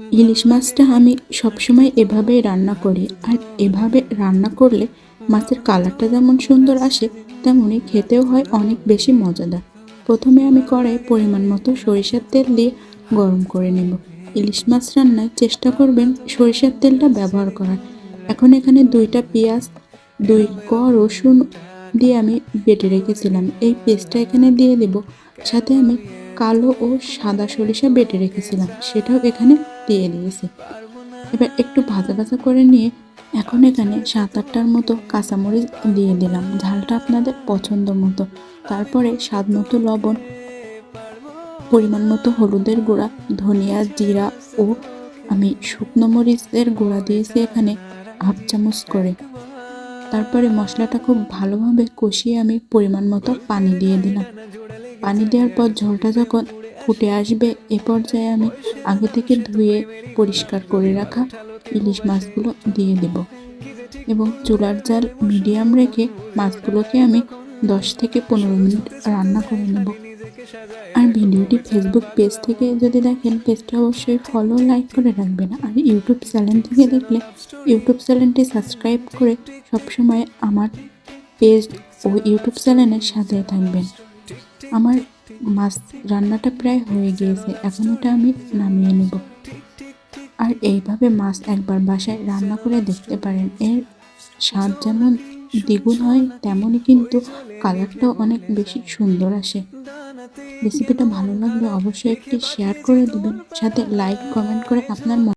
ইলিশ মাছটা আমি সবসময় এভাবেই রান্না করি। আর এভাবে রান্না করলে মাছের কালারটা যেমন সুন্দর আসে, তেমনই খেতেও হয় অনেক বেশি মজাদার। প্রথমে আমি কড়াই পরিমাণ মতো সরিষার তেল দিয়ে গরম করে নেব। ইলিশ মাছ রান্নায় চেষ্টা করবেন সরিষার তেলটা ব্যবহার করার। এখন এখানে দুইটা পেঁয়াজ, দুই ক রসুন দিয়ে আমি বেটে রেখেছিলাম। এই পেস্টটা এখানে দিয়ে দেব। সাথে আমি কালো ও সাদা সরিষা বেটে রেখেছিলাম, সেটাও এখানে দিয়ে দিয়েছি। এবার একটু ভাজা ভাজা করে নিয়ে এখন এখানে সাত আটটার মতো কাঁচামরিচ দিয়ে দিলাম। ঝালটা আপনাদের পছন্দ মতো। তারপরে স্বাদ মতো লবণ, পরিমাণ মতো হলুদের গুঁড়া, ধনিয়া, জিরা ও আমি শুকনো মরিচের গুঁড়া দিয়েছি এখানে হাফ চামচ করে। তারপরে মশলাটা খুব ভালোভাবে কষিয়ে আমি পরিমাণ মতো পানি দিয়ে দিলাম। পানি দেওয়ার পর ঝোলটা যখন ফুটে আসবে, এ পর্যায়ে আমি আগে থেকে ধুয়ে পরিষ্কার করে রাখা ইলিশ মাছগুলো দিয়ে দেব এবং চুলার জাল মিডিয়াম রেখে মাছগুলোকে আমি দশ থেকে পনেরো মিনিট রান্না করে নেব। আর ভিডিওটি ফেসবুক পেজ থেকে যদি দেখেন পেজটা অবশ্যই ফলো লাইক করে রাখবেন। আর ইউটিউব চ্যানেল থেকে দেখলে ইউটিউব চ্যানেলটি সাবস্ক্রাইব করে সবসময় আমার পেজ ও ইউটিউব চ্যানেলের সাথে থাকবেন। আমার মাছ রান্নাটা প্রায় হয়ে গিয়েছে, এখন এটা আমি নামিয়ে নেব। আর এইভাবে মাছ একবার বাসায় রান্না করে দেখতে পারেন, এর স্বাদ যেমন দ্বিগুণ হয়, তেমনই কিন্তু কালারটাও অনেক বেশি সুন্দর আসে। রেসিপিটা ভালো লাগলে অবশ্যই একটি শেয়ার করে দেবেন, সাথে লাইক, কমেন্ট করে আপনার